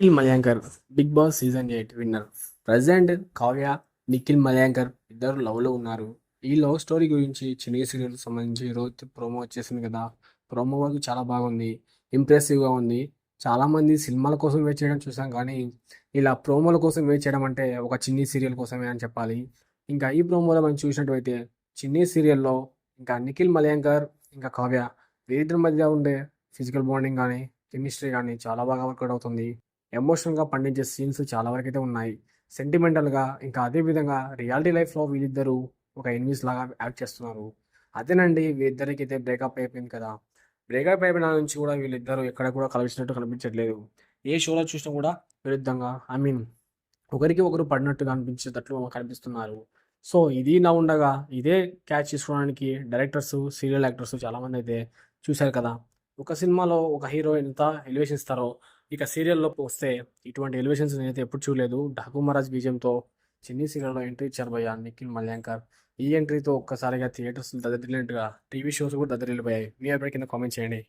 Nikhil Malayankar Big Boss season eight winner. Present Kavya Nikhil Malayankar ఇద్దరు లవ్లో ఉన్నారు. ఈ లవ్ స్టోరీ గురించి చిన్న సీరియల్ సంబంధించి రోజు ప్రోమో వచ్చేసింది కదా. ప్రోమో వరకు చాలా బాగుంది. ఇంప్రెసివ్గా ఉంది. చాలామంది సినిమాల కోసం వెయిట్ చేయడం చూసాం కానీ ఇలా ప్రోమోల కోసం వెయిట్ చేయడం అంటే ఒక చిన్ని సీరియల్ కోసమే అని చెప్పాలి. ఇంకా ఈ ప్రోమోలో మనం చూసినట్టయితే చిన్ని సీరియల్లో ఇంకా నిఖిల్ మలయాంకర్ ఇంకా కావ్య వీరిద్దరి మధ్య ఉండే ఫిజికల్ బాండింగ్ కానీ కెమిస్ట్రీ కానీ చాలా బాగా వర్కౌట్ అవుతుంది. ఎమోషనల్గా పండించే సీన్స్ చాలా వరకు అయితే ఉన్నాయి. సెంటిమెంటల్గా ఇంకా అదే విధంగా రియాలిటీ లైఫ్లో వీళ్ళిద్దరూ ఒక ఎనిమిస్ లాగా యాక్ట్ చేస్తున్నారు. అదేనండి వీళ్ళిద్దరికి అయితే బ్రేకప్ అయిపోయింది కదా. బ్రేకప్ అయిపోయిన నుంచి కూడా వీళ్ళిద్దరూ ఎక్కడ కూడా కలిసినట్టు కనిపించట్లేదు. ఏ షోలో చూసినా కూడా విరుద్ధంగా ఐ మీన్ ఒకరికి ఒకరు పడినట్టుగా అనిపించేటట్లు కనిపిస్తున్నారు. సో ఇది నా ఉండగా ఇదే క్యాచ్ చేసుకోవడానికి డైరెక్టర్స్ సీరియల్ యాక్టర్స్ చాలామంది అయితే చూశారు కదా. ఒక సినిమాలో ఒక హీరో ఎంత ఎలివేషన్ ఇస్తారో ఇక సీరియల్లో వస్తే ఇటువంటి ఎలివేషన్స్ నేనైతే ఎప్పుడు చూడలేదు. డాకు మహారాజ్ బీజంతో చిన్ని సీరియల్లో ఎంట్రీ ఇచ్చారు భయ్య నిఖిల్ మల్యాంకర్. ఈ ఎంట్రీతో ఒక్కసారిగా థియేటర్స్ దద్దరిల్లినట్టుగా టీవీ షోస్ కూడా దద్దరిల్లిపోయాయి మీ అభిప్రాయం కింద కామెంట్ చేయండి.